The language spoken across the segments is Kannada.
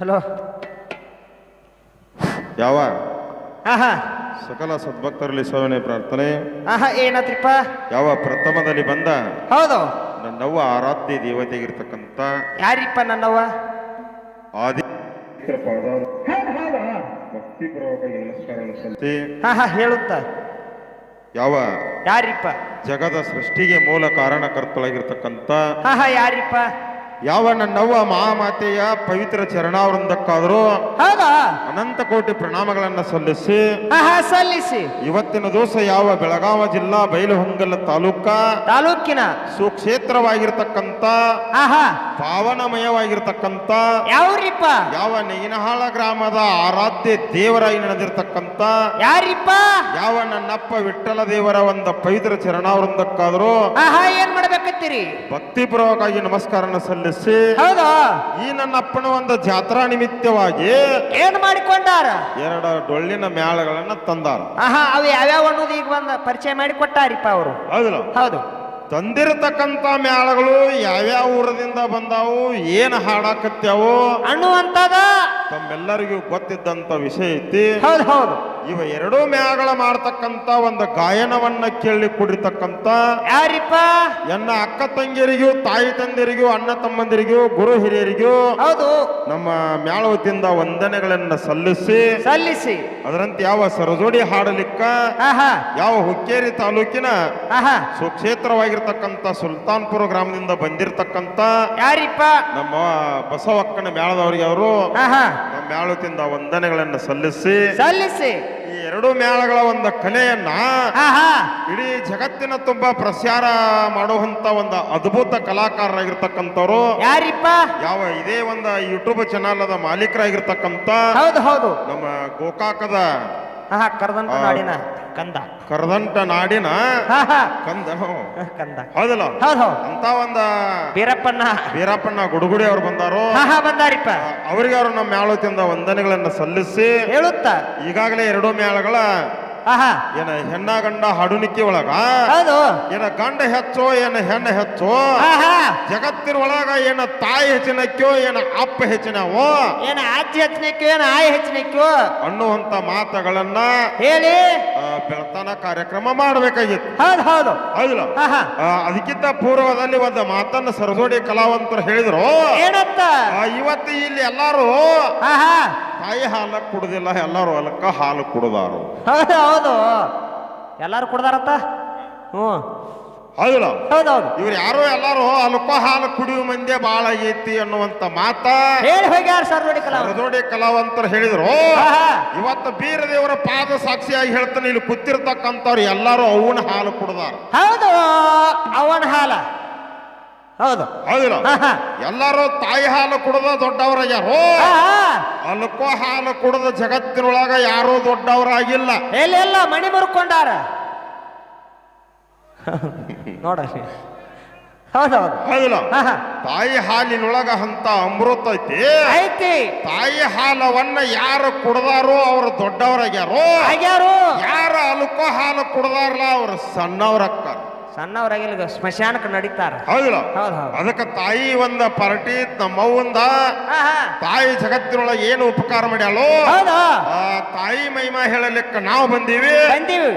ಹಲೋ. ಯಾವ? ಸಕಲ ಸದ್ಭಕ್ತರಲ್ಲಿ ಸೋವನೆ ಪ್ರಾರ್ಥನೆ. ಆಹಾ ಏನತ್ರಿಪ್ಪ? ಯಾವ ಪ್ರಥಮದಲ್ಲಿ ಬಂದ? ಹೌದು. ನನ್ನವ್ವ ಆರಾಧ್ಯ ದೇವತೆಗಿರ್ತಕ್ಕಂಥ. ಯಾರಿಪ್ಪ ನನ್ನವ್ವ? ಆದಿ ಭಕ್ತಿಪೂರ್ವಕವಾಗಿ ನಮಸ್ಕಾರವನ್ನು ಸಲ್ಲಿಸಿ ಹಾಂ ಹಾ ಹೇಳುತ್ತ. ಯಾವ? ಯಾರಿಪ್ಪ? ಜಗದ ಸೃಷ್ಟಿಗೆ ಮೂಲ ಕಾರಣಕರ್ತಳಾಗಿರ್ತಕ್ಕಂಥ. ಹಾ ಹಾ ಯಾರಿಪ್ಪ? ಯಾವ ನನ್ನವ್ವ ಮಹಾಮಾತೆಯ ಪವಿತ್ರ ಚರಣಾವೃಂದಕ್ಕಾದರೂ ಹೌದಾ? ಅನಂತ ಕೋಟಿ ಪ್ರಣಾಮಗಳನ್ನ ಸಲ್ಲಿಸಿ ಹಾ ಹಾ ಸಲ್ಲಿಸಿ. ಇವತ್ತಿನ ದಿವಸ ಯಾವ ಬೆಳಗಾವ ಜಿಲ್ಲಾ ಬೈಲಹೊಂಗಲ ತಾಲೂಕ ತಾಲೂಕಿನ ಸುಕ್ಷೇತ್ರವಾಗಿರ್ತಕ್ಕಂಥ ಆಹಾ. ಪಾವನಮಯವಾಗಿರ್ತಕ್ಕಂಥ ಯಾವ್ರಿಪ್ಪ? ಯಾವ ನೇಗಿನಹಾಳ ಗ್ರಾಮದ ಆರಾಧ್ಯ ದೇವರಾಗಿ ನಡೆದಿರ್ತಕ್ಕಂಥ ಯಾರಿಪ್ಪ? ಯಾವ ನನ್ನಪ್ಪ ವಿಠಲ ದೇವರ ಒಂದು ಪವಿತ್ರ ಚರಣಾವೃಂದಕ್ಕಾದರೂ ಆಹಾ ಏನ್ ಮಾಡ್ಬೇಕತ್ತೀರಿ ಭಕ್ತಿಪೂರ್ವಕವಾಗಿ ನಮಸ್ಕಾರನ ಸಲ್ಲಿಸಿ ಹೌದಾ? ಈ ನನ್ನ ಅಪ್ಪನ ಒಂದು ಜಾತ್ರಾ ನಿಮಿತ್ತವಾಗಿ ಏನ್ ಮಾಡಿಕೊಂಡಾರ? ಎರಡು ಡೊಳ್ಳಿನ ಮ್ಯಾಳಗಳನ್ನ ತಂದಾರ. ಆಹಾ ಅವು ಯಾವ್ಯಾವ ಅನ್ನೋದು ಈಗ ಬಂದ ಪರಿಚಯ ಮಾಡಿ ಕೊಟ್ಟಾರಿಪ್ಪ ಅವರು? ಹೌದಲ್ಲ. ಹೌದು. ತಂದಿರತಕ್ಕಂತ ಮ್ಯಾಳಗಳು ಯಾವ್ಯಾವ ಊರದಿಂದ ಬಂದಾವು ಏನು ಹಾಡಾಕತ್ಯಾವು ಅನ್ನುವಂತದ ತಮ್ಮೆಲ್ಲರಿಗೂ ಗೊತ್ತಿದ್ದಂತ ವಿಷಯ ಐತಿ. ಹೌದು ಹೌದು. ಇವ ಎರಡೂ ಮ್ಯಾಗಳ ಮಾಡ್ತಕ್ಕಂತ ಒಂದು ಗಾಯನವನ್ನ ಕೇಳಿ ಕುಡಿತಕ್ಕಂತ ಯಾರಿಪ್ಪ? ಎನ್ನ ಅಕ್ಕ ತಂಗಿಯರಿಗೂ ತಾಯಿ ತಂದಿರಿಗೂ ಅಣ್ಣ ತಮ್ಮಂದಿರಿಗೂ ಗುರು ಹಿರಿಯರಿಗೂ ಹೌದು. ನಮ್ಮ ಮ್ಯಾಳವತಿಯಿಂದ ವಂದನೆಗಳನ್ನ ಸಲ್ಲಿಸಿ ಸಲ್ಲಿಸಿ. ಅದರಂತೆ ಯಾವ ಸರಜೋಡಿ ಹಾಡಲಿಕ್ಕ ಯಾವ ಹುಕ್ಕೇರಿ ತಾಲೂಕಿನ ಸುಕ್ಷೇತ್ರವಾಗಿರ್ತಕ್ಕಂತ ಸುಕ್ಷೇತ್ರವಾಗಿರ್ತಕ್ಕಂಥ ಸುಲ್ತಾನ್ಪುರ ಗ್ರಾಮದಿಂದ ಬಂದಿರತಕ್ಕಂತ ಯಾರಿಪ್ಪ? ನಮ್ಮ ಬಸವಕ್ಕನ ಮ್ಯಾಳದವರಿಗೆ ಅವರು ನಮ್ಮ ಮ್ಯಾಳದಿಂದ ವಂದನೆಗಳನ್ನ ಸಲ್ಲಿಸಿ ಸಲ್ಲಿಸಿ. ಎರಡು ಮೇಳಗಳ ಒಂದು ಕಲೆಯನ್ನ ಇಡೀ ಜಗತ್ತಿನ ತುಂಬಾ ಪ್ರಸಾರ ಮಾಡುವಂತ ಒಂದು ಅದ್ಭುತ ಕಲಾಕಾರರಾಗಿರ್ತಕ್ಕಂಥವ್ರು. ಯಾರಿಪ್ಪ? ಯಾವ ಇದೇ ಒಂದು ಯೂಟ್ಯೂಬ್ ಚಾನಲ್ ಅದ ಮಾಲೀಕರಾಗಿರ್ತಕ್ಕಂಥ ಹೌದು ಹೌದು. ನಮ್ಮ ಗೋಕಾಕದ ಕರ್ದಂತ. ನಾಡಿನ. ಕಂದ. ಕರದಂಟ ನಾಡಿನ ಕಂದ. ಕಂದ. ಹೌದಲ್ಲ? ಹೌದು. ಹೌದು ಅಂತ ಒಂದ ಬೀರಪ್ಪನ ವೀರಪ್ಪಣ್ಣ ಗುಡುಗುಡಿ ಅವ್ರು ಬಂದಾರು? ಬಂದಾರಿಪ್ಪ. ಅವರಿಗೆ ಅವರು ನಮ್ಮ ಮ್ಯಾಳತಿಂದ ವಂದನೆಗಳನ್ನ ಸಲ್ಲಿಸಿ ಹೇಳುತ್ತ? ಈಗಾಗಲೇ ಎರಡು ಮ್ಯಾಳಗಳ ಆಹಾ. ಏನ ಹೆಣ್ಣ ಗಂಡ ಹಾಡುನಿಕೆ ಒಳಗ? ಹೌದು. ಏನ ಗಂಡ ಹೆಚ್ಚೋ ಏನ ಹೆಣ್ಣ ಹೆಚ್ಚೋ ಆಹಾ. ಜಗತ್ತಿನ ಒಳಗ ಏನ ತಾಯಿ ಹೆಚ್ಚಿನಕ್ಕೋ ಏನ ಅಪ್ಪ ಹೆಚ್ಚಿನವೋ? ಏನ ಅಜ್ಜಿ ಹೆಚ್ಚಿನಕ್ಕೋ ಏನ ಆಯಿ ಹೆಚ್ಚಿನಕ್ಕೋ? ಅನ್ನುವಂತ ಮಾತುಗಳನ್ನ ಹೇಳಿ. ಆ, ಬೆಳತನ ಕಾರ್ಯಕ್ರಮ ಮಾಡಬೇಕಾಗಿತ್ತು. ಹೌದು ಹೌದು. ಹೌದಿಲ್ಲ? ಅದಕ್ಕಿಂತ ಪೂರ್ವದಲ್ಲಿ ಒಂದು ಮಾತನ್ನ ಸರಸೋಡಿ ಕಲಾವಂತರು ಹೇಳಿದ್ರು. ಏನಂತ? ಇವತ್ತು ಇಲ್ಲಿ ಎಲ್ಲಾರು ಆಹಾ. ತಾಯಿ ಹಾಲು ಕುಡುದಿಲ್ಲ ಎಲ್ಲಾರು ಹೊಲಕ್ಕ ಹಾಲು ಕುಡ್ದಾರು. ಹೌದು ಎಲ್ಲಾರು ಕುಡ್ದಾರತ್ತ ಹ್ಞೂ. ಹೌದಿಲ್ಲ ಹೌದು ಹೌದು. ಇವ್ರು ಯಾರೋ ಎಲ್ಲಾರು ಅಲ್ಪ ಹಾಲು ಕುಡಿಯುವ ಮಂದಿ ಬಾಳ ಆಗೈತಿ ಅನ್ನುವಂತ ಮಾತ ಹೇಳಿ ಹೋಗ್ಯಾರ ಸರ್ ನೋಡಿ ಕಲಾ ಕಲಾವಂತರು ಹೇಳಿದ್ರು. ಇವತ್ತು ಬೀರದೇವರ ಪಾದ ಸಾಕ್ಷಿಯಾಗಿ ಹೇಳ್ತಾನೆ ಇಲ್ಲಿ ಕೂತಿರ್ತಕ್ಕಂಥವ್ರು ಎಲ್ಲಾರು ಅವನ ಹಾಲು ಕುಡ್ದಾರ. ಹೌದು ಅವನ ಹಾಲ. ಹೌದು. ಹೌದಿಲ್ಲ ಎಲ್ಲಾರು ತಾಯಿ ಹಾಲು ಕುಡದ ದೊಡ್ಡವರ ಆಹಾ ಅಲ್ಕೋ ಹಾಲು ಕುಡದ ಜಗತ್ತಿನೊಳಗ ಯಾರೂ ದೊಡ್ಡವರಾಗಿಲ್ಲ. ಎಲ್ಲೆಲ್ಲ ಮಣಿ ಮುರ್ಕೊಂಡಾರ? ನೋಡ್ರಿ ಹೌದೌದು. ಹೌದಿಲ್ಲ ಆಹಾ ತಾಯಿ ಹಾಲಿನೊಳಗ ಅಂತ ಅಮೃತ ಐತಿ. ಐತಿ. ತಾಯಿ ಹಾಲವನ್ನ ಯಾರು ಕುಡ್ದಾರೋ ಅವ್ರು ದೊಡ್ಡವರಾಗ್ಯಾರೋ ಆಗ್ಯಾರು. ಯಾರು ಅಲ್ಕೋ ಹಾಲು ಕುಡ್ದಾರಲ್ಲ ಅವ್ರು ಸಣ್ಣವ್ರಕ್ಕ. ಸಣ್ಣವ್ರಾಗಿಲ್ಲ ಸ್ಮಶಾನಕ್ಕೆ ನಡೀತಾರ. ಹೌದು ಹೌದು. ಅದಕ್ಕೆ ತಾಯಿ ಒಂದ ಪಾರ್ಟಿ ನಮ್ಮ ಒಂದ. ತಾಯಿ ಜಗತ್ತಿನೊಳಗೆ ಏನು ಉಪಕಾರ ಮಾಡ್ಯಾಳೋ? ತಾಯಿ ಮಹಿಮಾ ಹೇಳಲಿಕ್ಕೆ ನಾವು ಬಂದೀವಿ. ಬಂದೀವಿ.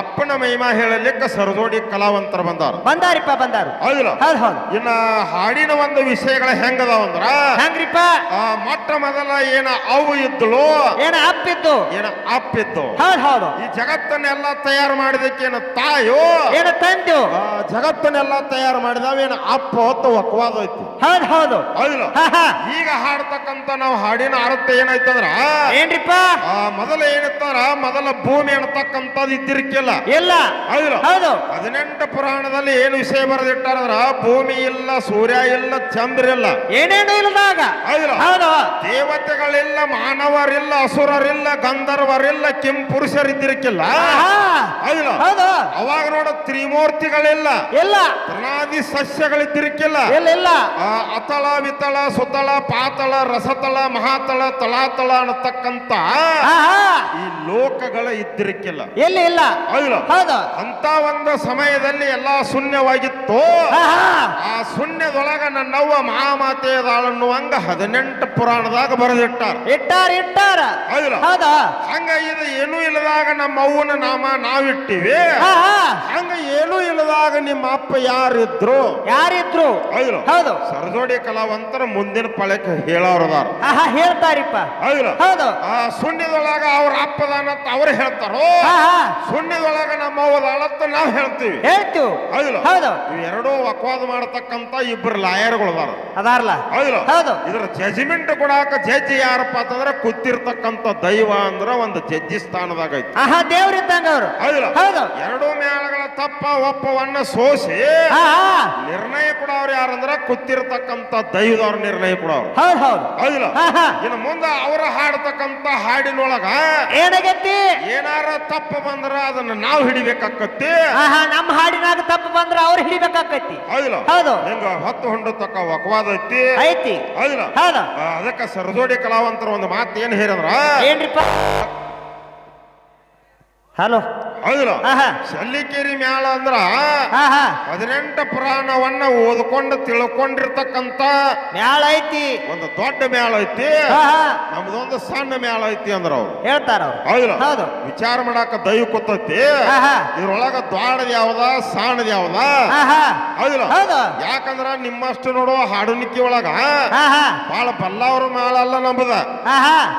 ಅಪ್ಪನ ಮಹಿಮಾ ಹೇಳಲಿಕ್ಕೆ ಸರದೋಡಿ ಕಲಾವಂತರು ಬಂದಾರ. ಬಂದಾರಿಪ್ಪ ಬಂದಾರ. ಹೌದಿಲ್ಲ? ಹೌದು ಹೌದು. ಇನ್ನ ಹಾಡಿನ ಒಂದು ವಿಷಯಗಳ ಹೆಂಗದಾವ ಅಂದ್ರ? ಹೆಂಗ್ರಿಪ್ಪ? ಮೊಟ್ಟ ಮೊದಲ ಏನ ಅವು ಇದ್ದಳು ಏನ ಅಪ್ಪಿತ್ತು ಏನ ಅಪ್ಪಿತ್ತು ಹೌದು ಹೌದು. ಈ ಜಗತ್ತನ್ನೆಲ್ಲ ತಯಾರು ಮಾಡಿದಕ್ಕೆ ಏನ ತಾಯೋ? ಏನ ತಂದು ಜಗತ್ತನ್ನೆಲ್ಲ ತಯಾರು ಮಾಡಿದಾವ ಏನ ಅಪ್ಪ ಹೊತ್ತು ಒಕ್ಕವಾದ ಐತಿ ಹೌದು ಹೌದು. ಹೌದಿಲ್ಲ ಹಾ ಹಾ. ಈಗ ಹಾಡ್ತಕ್ಕಂತ ನಾವು ಹಾಡಿನ ಅರ್ಥ ಏನಾಯ್ತಂದ್ರ? ಏನ್ರಿಪ್ಪ? ಆ ಮೊದಲ ಏನಿತ್ತಾರ ಮೊದಲ ಭೂಮಿ ಅನ್ನತಕ್ಕಂಥದ್ದು ಇದ್ದಿರ್ಕಿಲ್ಲ. ಇಲ್ಲ. ಹೌದಿಲ್ಲ ಹೌದು. ಹದಿನೆಂಟು ಪುರಾಣದಲ್ಲಿ ಏನು ವಿಷಯ ಬರೆದಿಟ್ಟಾರಂದ್ರ? ಭೂಮಿ ಇಲ್ಲ ಸೂರ್ಯ ಇಲ್ಲ ಚಂದ್ರ ಇಲ್ಲ. ಏನೇನು ಇಲ್ಲದಾಗ. ಹೌದಿಲ್ಲ ಹೌದು. ದೇವತೆಗಳಿಲ್ಲ ಮಾನವರಿಲ್ಲ ಅಸುರರಿಲ್ಲ ಗಂಧರ್ವರಿಲ್ಲ ಕಿಂ ಪುರುಷರಿದ್ದಿರ್ಕಿಲ್ಲ ಆಹಾ. ಹೌದಿಲ್ಲ ಹೌದು. ಅವಾಗ ನೋಡ ತ್ರಿಮೂರ್ತಿಗಳು ಎಲ್ಲ ಇಲ್ಲ ತೃಣಾದಿ ತಿರುಕಿಲ್ಲ. ಇಲ್ಲ ಇಲ್ಲ. ಆ ಅತಳ ವಿತಳ ಸುತಳ ಪಾತಳ ರಸತಳ ಮಹಾತಳ ತಳಾತಳ ಅನ್ನತಕ್ಕಂತ ಈ ಲೋಕಗಳ ಇದ್ದಿರಕ್ಕಿಲ್ಲ ಎಲ್ಲಿ ಇಲ್ಲ. ಹೌದು. ಅಂತ ಒಂದು ಸಮಯದಲ್ಲಿ ಎಲ್ಲಾ ಶೂನ್ಯವಾಗಿತ್ತು. ಆ ಶೂನ್ಯದೊಳಗ ನನ್ನವ್ವ ಮಹಾಮಾತೆಯದಾಳನ್ನುವಂಗ ಅನ್ನುವಂಗ ಹದಿನೆಂಟು ಪುರಾಣದಾಗ ಬರೆದಿಟ್ಟಾರ. ಇಟ್ಟಾರ ಇಟ್ಟಾರ. ಹೌದಾ. ಹಂಗ ಇದು ಏನೂ ಇಲ್ಲದಾಗ ನಮ್ಮ ಅವ್ವನ ನಾಮ ನಾವಿಟ್ಟಿವಿ. ಹಂಗ ಏನೂ ಇಲ್ಲದಾಗ ನಿಮ್ಮ ಅಪ್ಪ ಯಾರಿದ್ರು? ಯಾರಿದ್ರು? ಹೌದು. ಸರಜೋಡಿ ಕಲಾವಂತರ ಮುಂದಿನ ಪಳಕ್ಕೆ ಹೇಳೋರದಾರ. ಹೇಳ್ತಾರಿಪ್ಪ. ಹೌದು. ಆ ಸುಣ್ಣದೊಳಗ ಅವ್ರ ಅಪ್ಪದಾನಂತ ಅವ್ರು ಹೇಳ್ತಾರೋ? ಶೂನ್ಯದೊಳಗ ನಮ್ಮ ಅವ್ವದಾಳತ್ತ ನಾವ್ ಹೇಳ್ತೀವಿ. ಹೇಳ್ತೀವಿ. ಹೌದು. ಇವೆರಡೂ ವಕ್ವಾದ ಮಾಡತಕ್ಕಂತ ಇಬ್ಬರು ಲಾಯರ್ಗಳದಾರ ಅದಾರ್ಲ? ಅದಾರಲ್ಲ ಹೌದು. ಇದ್ರ ಜಜ್ಮೆಂಟ್ ಕೊಡಾಕ ಜಡ್ಜಿ ಯಾರಪ್ಪ ಅಂತಂದ್ರೆ ಕೂತಿರ್ತಕ್ಕಂತ ದೈವ ಅಂದ್ರ ಒಂದು ಜಜ್ಜಿ ಸ್ಥಾನದಾಗ ಐತಿ. ಆಹಾ ದೇವ್ರಿದ್ದಂಗ ಅವರು. ಹೌದು. ಹೌದು. ಎರಡೂ ಮೇಳಗಳ ತಪ್ಪ ಒಪ್ಪವನ್ನ ಸೋಸಿ ಹಾ ನಿರ್ಣಯ ಕೊಡೋರು ಯಾರಂದ್ರ ಕೂತಿರ್ತಕ್ಕಂತ ದೈವದವ್ರ ನಿರ್ಣಯ ಕೊಡೋರು. ಹೌದು ಹೌದು. ಹೌದಿಲ್ಲ? ಇನ್ನು ಮುಂದೆ ಅವರ ಹಾಡ್ತಕ್ಕಂತ ಹಾಡಿನೊಳಗ ಏನಾಗತ್ತಿ? ಏನಾರ ತಪ್ಪು ಬಂದ್ರ ಅದನ್ನ ನಾವು ಹಿಡಿಬೇಕಾಕತ್ತಿ. ನಮ್ಮ ಹಾಡಿನಾಗ ತಪ್ಪು ಬಂದ್ರ ಅವ್ರು ಹಿಡಿಬೇಕಾಕತ್ತಿ. ಹೌದಿಲ್ಲ? ಹೌದು. ಹಿಂಗ ಹತ್ತು ಹೊಂಡತಕ್ಕ ವಕವಾದ ಐತಿ? ಐತಿ. ಹೌದಿಲ್ಲ? ಹೌದು. ಅದಕ್ಕೆ ಸರಜೋಡಿ ಕಲಾವಂತರ ಒಂದು ಮಾತು ಏನ್ ಹೇಳಿದ್ರ ಏನ್ರಿಪ್ಪ? ಹಲೋ. ಹೌದಿಲ್ಲ ಆಹಾ. ಶಲ್ಲಿಕೇರಿ ಮ್ಯಾಳ ಅಂದ್ರ ಹದಿನೆಂಟು ಪುರಾಣವನ್ನ ಓದ್ಕೊಂಡು ತಿಳ್ಕೊಂಡಿರ್ತಕ್ಕಂತ ಮ್ಯಾಳ ಐತಿ. ಒಂದು ದೊಡ್ಡ ಮ್ಯಾಳ ಐತಿ. ನಮ್ದೊಂದು ಸಣ್ಣ ಮ್ಯಾಳ ಐತಿ ಅಂದ್ರ ಅವ್ರು. ಹೇಳ್ತಾರ ಹೌದು ಹೌದು. ವಿಚಾರ ಮಾಡಾಕ ದೈವ ಕೂತೈತಿ ಆಹಾ. ಇದ್ರೊಳಗ ದ್ವಾಡದ ಯಾವ್ದ ಸಾಣದ ಯಾವ್ದ? ಹೌದಿಲ್ಲ ಹೌದು. ಯಾಕಂದ್ರ ನಿಮ್ಮಷ್ಟು ನೋಡೋ ಹಾಡುನಿಕ್ಕಿ ಒಳಗ ಆಹಾ. ಬಾಳ ಬಲ್ಲವ್ರ ಮ್ಯಾಳ ಅಲ್ಲ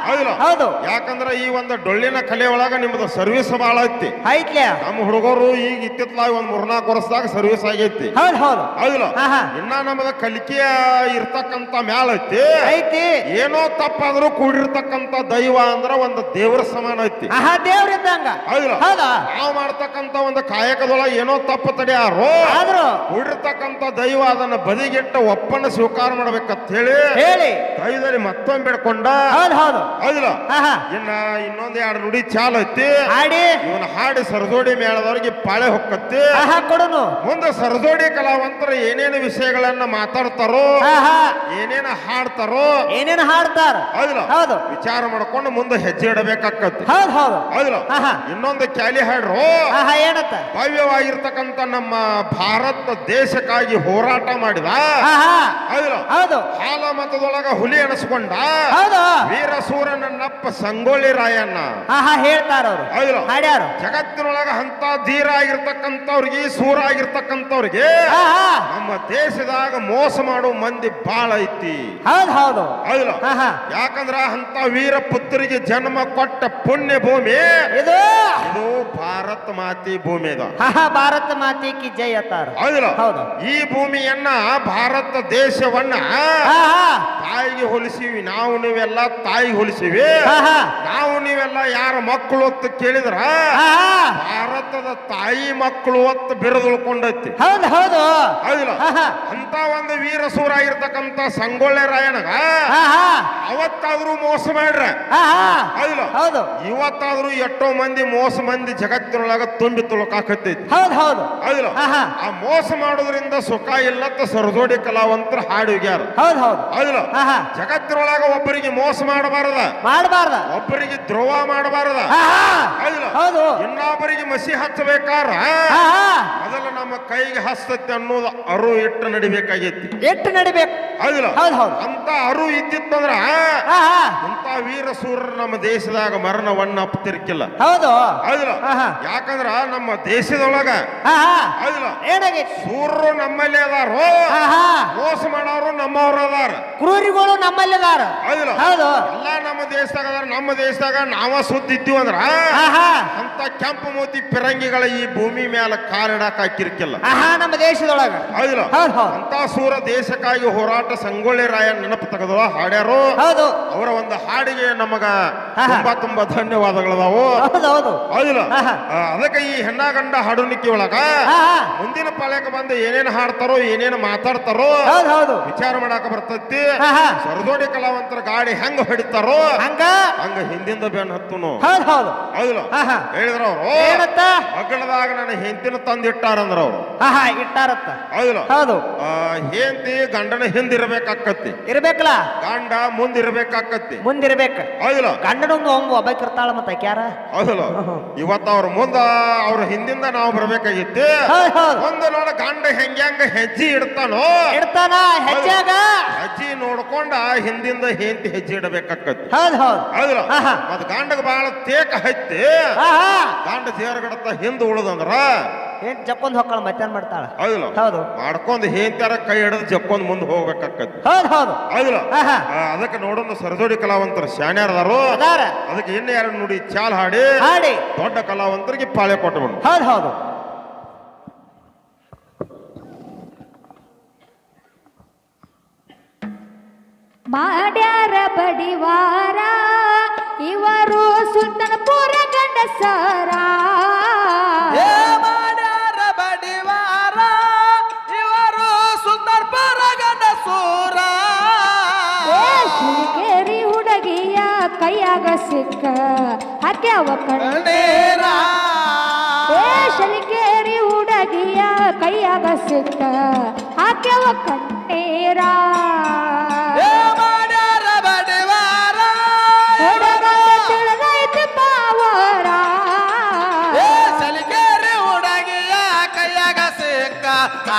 ಹೌದಿಲ್ಲ ಹೌದು. ಯಾಕಂದ್ರ ಈ ಒಂದು ಡೊಳ್ಳಿನ ಕಲೆ ಒಳಗ ನಿಮ್ದು ಸರ್ವಿಸ್ ಬಹಳ ಐತಿ. ಐತ್ಲೆ ನಮ್ಮ ಹುಡುಗರು ಈಗ ಇತ್ತಿತ್ಲಾಗ ಒಂದ್ ಮೂರ್ನಾಲ್ಕು ವರ್ಷದಾಗ ಸರ್ವಿಸ್ ಆಗೈತಿ. ಹೌದು ಹೌದು. ಹೌದಿಲ್ಲ? ಇನ್ನ ನಮ್ದ ಕಲಿಕೆ ಇರ್ತಕ್ಕಂತ ಮ್ಯಾಲ ಐತಿ. ಐತಿ. ಏನೋ ತಪ್ಪಾದ್ರೂ ಕೂಡಿರ್ತಕ್ಕಂತ ದೈವ ಅಂದ್ರ ಒಂದು ದೇವರ ಸಮಾನ ಐತಿ. ಆಹಾ ದೇವ್ರಿದ್ದಂಗ ಹೌದಿಲ್ಲ? ಹೌದಾ? ನಾವು ಮಾಡ್ತಕ್ಕಂತ ಒಂದು ಕಾಯಕದೊಳಗೆ ಏನೋ ತಪ್ಪು ತಡೆಯಾರು ಆದ್ರು ಕೂಡಿರ್ತಕ್ಕಂತ ದೈವ ಅದನ್ನ ಬದಿಗಿಟ್ಟ ಒಪ್ಪನ್ನ ಸ್ವೀಕಾರ ಮಾಡ್ಬೇಕಂತ ಹೇಳಿ ಹೇಳಿ. ದೈವದಲ್ಲಿ ಮತ್ತೊಮ್ಮೆ ಬೇಡ್ಕೊಂಡ ಹೌದು ಹೌದು. ಹೌದಿಲ್ಲ? ಇನ್ನ ಇನ್ನೊಂದ್ ಎರಡು ನುಡಿ ಚಾಲ್ ಐತಿ. ಹಾಡಿ. ಇವನ ಹಾಡಿ ಸರದೋಡಿ ಮೇಳದವ್ರಿಗೆ ಪಾಳೆ ಹೊಕ್ಕತ್ತಿ. ಕೊಡುನು. ಮುಂದೆ ಸರದೋಡಿ ಕಲಾವಂತರು ಏನೇನು ವಿಷಯಗಳನ್ನ ಮಾತಾಡ್ತಾರೋ ಏನೇನ ಹಾಡ್ತಾರೋ ಏನೇನು ಹಾಡ್ತಾರ? ಹೌದಿಲ್ಲ? ಹೌದು. ವಿಚಾರ ಮಾಡ್ಕೊಂಡು ಮುಂದೆ ಹೆಜ್ಜೆ ಇಡಬೇಕಾಕತ್ತಿ ಹೌದು ಹೌದು. ಹೌದಿಲ್ಲ? ಇನ್ನೊಂದು ಕ್ಯಾಲಿ ಹಾಡ್ರು ಏನತ್ತ ಭವ್ಯವಾಗಿರ್ತಕ್ಕಂಥ ನಮ್ಮ ಭಾರತ ದೇಶಕ್ಕಾಗಿ ಹೋರಾಟ ಮಾಡಿದ? ಹೌದು. ಹಾಲ ಮತದೊಳಗ ಹುಲಿ ಅನಿಸ್ಕೊಂಡ ವೀರ ವೀರಸೂರನನ್ನಪ್ಪ ಸಂಗೊಳ್ಳಿ ರಾಯಣ್ಣ. ಹೇಳ್ತಾರ ಅವರು. ಹಾಡ್ಯಾರು. ಜಗತ್ತಿನೊಳಗ ಅಂತ ಧೀರ ಆಗಿರ್ತಕ್ಕಂಥವ್ರಿಗೆ ಸೂರ ಆಗಿರ್ತಕ್ಕಂಥವ್ರಿಗೆ ನಮ್ಮ ದೇಶದಾಗ ಮೋಸ ಮಾಡೋ ಮಂದಿ ಬಾಳ ಐತಿ. ಹೌದು ಹೌದು. ಹೌದಿಲ್ಲ ಯಾಕಂದ್ರ ಅಂತ ವೀರ ಪುತ್ರಿಗೆ ಜನ್ಮ ಕೊಟ್ಟ ಪುಣ್ಯ ಭೂಮಿ ಇದು. ಭಾರತ ಮಾತಿ ಭೂಮಿ ಭಾರತ ಮಾತೆ ಕಿ ಜೈ ಅತ್ತಾರ ಹೌದಿಲ್ಲ ಹೌದು. ಈ ಭೂಮಿಯನ್ನ ಭಾರತ ದೇಶವನ್ನ ತಾಯಿಗೆ ಹೋಲಿಸಿವಿ ನಾವು ನೀವೆಲ್ಲ ತಾಯಿಗೆ ಹೋಲಿಸಿವಿ. ನಾವು ನೀವೆಲ್ಲ ಯಾರ ಮಕ್ಕಳು ಹೊತ್ತು ಕೇಳಿದ್ರ? ಭಾರತದ ತಾಯಿ ಮಕ್ಕಳು ಹೊತ್ತು ಬಿರದುಳ್ಕೊಂಡೈತಿ. ಹೌದು ಹೌದು. ಹೌದಿಲ್ಲ? ಅಂತ ಒಂದು ವೀರಸೂರ ಆಗಿರ್ತಕ್ಕಂತ ಸಂಗೊಳ್ಳೆ ರಾಯಣಗ ಅವತ್ತಾದ್ರೂ ಮೋಸ ಮಾಡ್ರ. ಹೌದಿಲ್ಲ? ಹೌದು. ಇವತ್ತಾದ್ರೂ ಎಷ್ಟೋ ಮಂದಿ ಮೋಸ ಮಂದಿ ಜಗತ್ತಿನೊಳಗ ತುಂಬಿ ತುಳುಕಾಕತ್ತೈತಿ. ಹೌದು ಹೌದು. ಹೌದಿಲ್ಲ? ಆ ಮೋಸ ಮಾಡೋದ್ರಿಂದ ಸುಖ ಇಲ್ಲತ್ತ ಸರದೋಡಿ ಕಲಾವಂತರ ಹಾಡು ಹೋಗ್ಯಾರ. ಹೌದು ಹೌದು. ಹೌದಿಲ್ಲ? ಆಹಾ ಜಗತ್ತಿನೊಳಗ ಒಬ್ಬರಿಗೆ ಮೋಸ ಮಾಡಬಾರದ. ಮಾಡಬಾರ್ದ. ಒಬ್ಬರಿಗೆ ದ್ರೋಹ ಮಾಡಬಾರದ. ಹೌದಿಲ್ಲ? ಹೌದು. ಇನ್ನೊಬ್ಬರಿಗೆ ಮಸಿ ಹಚ್ಚಬೇಕಾರ ಮೊದಲ ನಮ್ಮ ಕೈಗೆ ಹಸ್ತತೆ ಅನ್ನೋದು ಅರು ಇಟ್ಟು ನಡಿಬೇಕಾಗೈತಿ. ಎಟ್ಟು ನಡಿಬೇಕು. ಹೌದಿಲ್ಲ? ಹೌದು ಹೌದು. ಅಂತ ಅರು ಇದ್ದಿತ್ತಂದ್ರ ಇಂತ ವೀರ ಸೂರ್ಯ ನಮ್ಮ ದೇಶದಾಗ ಮರಣವನ್ನ ಅಪ್ತಿರ್ಕಿಲ್ಲ. ಹೌದು. ಹೌದಿಲ್ಲ? ಯಾಕಂದ್ರ ನಮ್ಮ ದೇಶದೊಳಗ ಹೌದಿಲ್ಲ? ಏನಾಗೈತಿ? ಸೂರರು ನಮ್ಮಲ್ಲಿ ಅದಾರು ಮೋಸ ಮಾಡೋರು ನಮ್ಮವ್ರು ಅದಾರ ಕ್ರೂರಿಗಳು ಹೌದಿಲ್ಲ? ಹೌದು. ಎಲ್ಲ ನಮ್ಮ ದೇಶದಾಗ ಅದಾರ ನಮ್ಮ ದೇಶದಾಗ ನಾವ ಸುದ್ದಿದ್ದೀವಿ ಅಂದ್ರ ಆಹಾ. ಅಂತ ಕೆಂಪು ಮೋತಿ ಪಿರಂಗಿಗಳ ಈ ಭೂಮಿ ಮೇಲೆ ಕಾಲಿಡಾಕ ಹಾಕಿರ್ಕಿಲ್ಲ. ಆಹಾ ನಮ್ಮ ದೇಶದೊಳಗ. ಹೌದಿಲ್ಲ? ಹೌದು ಹೌದು. ಅಂತ ಸೂರ ದೇಶಕ್ಕಾಗಿ ಹೋರಾಟ ಸಂಗೊಳ್ಳಿ ರಾಯ ನೆನಪು ತೆಗೆದು ಹಾಡ್ಯಾರು. ಹೌದು. ಅವರ ಒಂದು ಹಾಡಿಗೆ ನಮಗ. ತುಂಬಾ ತುಂಬಾ ಧನ್ಯವಾದಗಳದಾವು. ಹೌದು ಹೌದು. ಹೌದಿಲ್ಲ? ಅದಕ್ಕೆ ಈ ಹೆಣ್ಣಾಗಂಡ ಹಾಡುನಿಕ್ಕಿ ಒಳಗ ಮುಂದಿನ ಪಾಳ್ಯಕ್ಕೆ ಬಂದು ಏನೇನ್ ಹಾಡ್ತಾರೋ ಏನೇನ್ ಮಾತಾಡ್ತಾರೋ ಹೌದು ಹೌದು. ವಿಚಾರ ಮಾಡಾಕ ಬರ್ತೈತಿ? ಸರದೋಡಿ ಕಲಾವಂತರ ಗಾಡಿ ಹೆಂಗ್ ಹೊಡಿತಾರೋ? ಹಂಗ? ಹಂಗ ಹಂಗ ಹಿಂದಿಂದ ಬೆನ್ ಹತ್ತುನು. ಹೌದ್ ಹೌದು. ಹೌದಿಲ್ಲ. ಹೇಳಿದ್ರ ಅವ್ರು ಏನತ್ತ? ಮಗಳದಾಗ ನನ್ನ ಹೆಂಡತಿನ ತಂದಿಟ್ಟಾರಂದ್ರ ಅವ್ರು. ಹಾ ಹಾ ಇಟ್ಟಾರತ್ತ. ಹೌದಿಲ್ಲ? ಹೌದು. ಹೆಂಡತಿ ಗಂಡನ ಹಿಂದಿರ್ಬೇಕಾಕತ್ತಿ. ಇರ್ಬೇಕಲ್ಲ? ಗಂಡ ಮುಂದಿರ್ಬೇಕಾಕತ್ತಿ. ಮುಂದಿರ್ಬೇಕ. ಹೌದಿಲ್ಲ? ಗಂಡನೊಂದು ಒಮ್ಮೆ ಒಬ್ಬಾಕಿರ್ತಾಳ ಮತ್ತ ಯಾರ ಹೌದಿಲ್ಲ? ಇವತ್ತ ಅವ್ರ ಮುಂದ ಅವ್ರ ಹಿಂದಿಂದ ನಾವು ಬರ್ಬೇಕಾಗಿತ್ತು. ಒಂದು ನೋಡ ಗಂಡ ಹೆಂಗ್ಯಾಂಗ ಹೆಜ್ಜಿ ಇಡ್ತಾನೋ? ಇಡ್ತಾನ? ಹೆಜ್ಜಾಗ ಹೆಜ್ಜೆ ನೋಡ್ಕೊಂಡ. ಹಿಂದಿಂದ ಹೆಂಡತಿ ಹೆಜ್ಜೆ ಇಡಬೇಕಾಕತ್ತಿ ಹೌದ್ ಹೌದ್. ಹೌದ್ರ ಹಾ, ಹಾ. ಮತ್ ಗಂಡಗ ಬಾಳ ತೇಕ ಹತ್ತಿ. ಹಾ ಹಾ. ಗಂಡ ಜೇರ್ಗಡತ ಹಿಂದ ಉಳದಂದ್ರ. ಏನ್ ಜಕ್ಕೊಂದ್ ಹೊಕ್ಕಳ ಮತ್ತೇನ್ ಮಾಡ್ತಾಳ? ಹೌದಿಲ್ಲ? ಹೌದು. ಮಾಡ್ಕೊಂಡ್ ಹೇಂತಾರ ಕೈ ಹಿಡಿದು ಜಪ್ಪೊಂದ್ ಮುಂದೆ ಹೋಗ್ಬೇಕಾಕತ್ತಿ ಹೌದ್ ಹೌದು. ಹೌದಿಲ್ಲ? ಹಾ, ಹಾ. ಆ, ಅದಕ್ಕೆ ನೋಡೋಣ ಸರಜೋಡಿ ಕಲಾವಂತರ ಶಾಣ್ಯಾರದಾರು. ಅದಾರ. ಅದಕ್ಕೆ ಇನ್ನು ಯಾರು ನೋಡಿ ಚಾಲ್ ಹಾಡಿ. ಹಾಡಿ. ದೊಡ್ಡ ಕಲಾವಂತರಿಗೆ ಪಾಳೆ ಕೊಟ್ಟು ಹೌದ್ ಹೌದು. ಮಾಡ್ಯಾರ ಬಡಿವಾರ ಇವರು ಸುಲ್ತಾನಪುರ ಗಂಡಸರ. ಮಾಡ್ಯಾರ ಬಡಿವಾರ ಇವರು ಸುಂದರ್ಪುರ ಗಂಡಸೂರ. ಶಿರಿಕೇರಿ ಹುಡುಗಿಯ ಕೈಯಾಗ ಸಿಕ್ಕ ಹಾಕ್ಯಾವ ಕಣ್ಣೇರ. ಶಲಿಕೇರಿ ಹುಡುಗಿಯ ಕೈಯಾಗ ಸಿಕ್ಕ ಹಾಕ್ಯಾವ ಕಣ್ಣೇರ.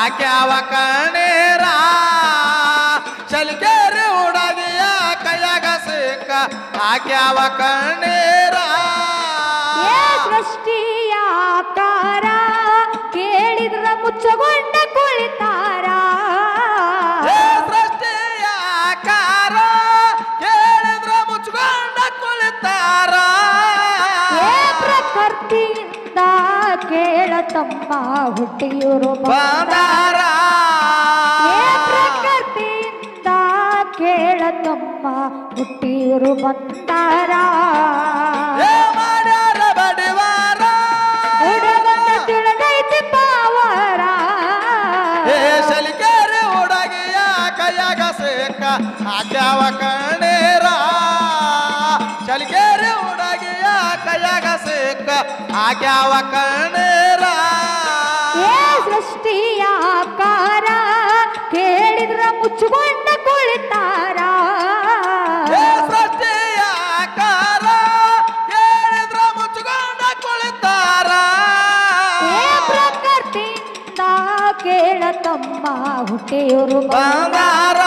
ಹಾಕ್ಯಾವ ಕಣೀರ ಚಲಿಕೇರಿ ಉಡದಿಯ ಕೈಯಾಗ ಸಿಕ್ಕ ಹಾಕ್ಯಾವ ಕಣೀರ ಸೃಷ್ಟಿಯ ಆಕಾರ ಕೇಳತಮ್ಮ ಹುಟ್ಟಿಯೂರು ಬಂದಾರ ಪ್ರಕೃತಿಯಿಂದ ಕೇಳತಮ್ಮ ಹುಟ್ಟಿಯೂರು ಬಂದಾರ. ಹಾಕ್ಯಾವ ಕಣೀರ ಸಲಿಗೇರಿ ಹುಡುಗಿಯ ಕೈಯಾಗ ಸಿಕ್ಕ ಹಾಕ್ಯಾವ ಕಣೀರ ಕೇಳಿದ್ರ ಮುಚ್ಚುಕೊಂಡ ಕುಳಿತಾರ ಏ ಸೃಷ್ಟಿಯ ಆಕಾರ ಕೇಳಿದ್ರ ಮುಚ್ಕೊಂಡ ಕುಳಿತಾರ ಪ್ರಕೃತಿಯಿಂದ ಕೇಳತಮ್ಮ ಹುಟ್ಟಿಯೂರು ಬಂದಾರ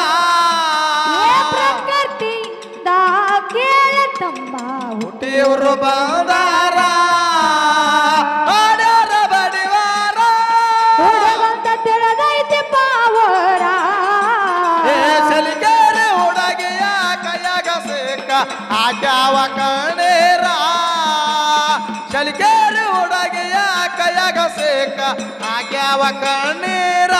ಏ ಕೇಳ ತಮ್ಮ ಹುಟ್ಟಿಯವರು ಬಂದಾರ ಕೈಯಾಗ ಕಣ್ಣೀರ.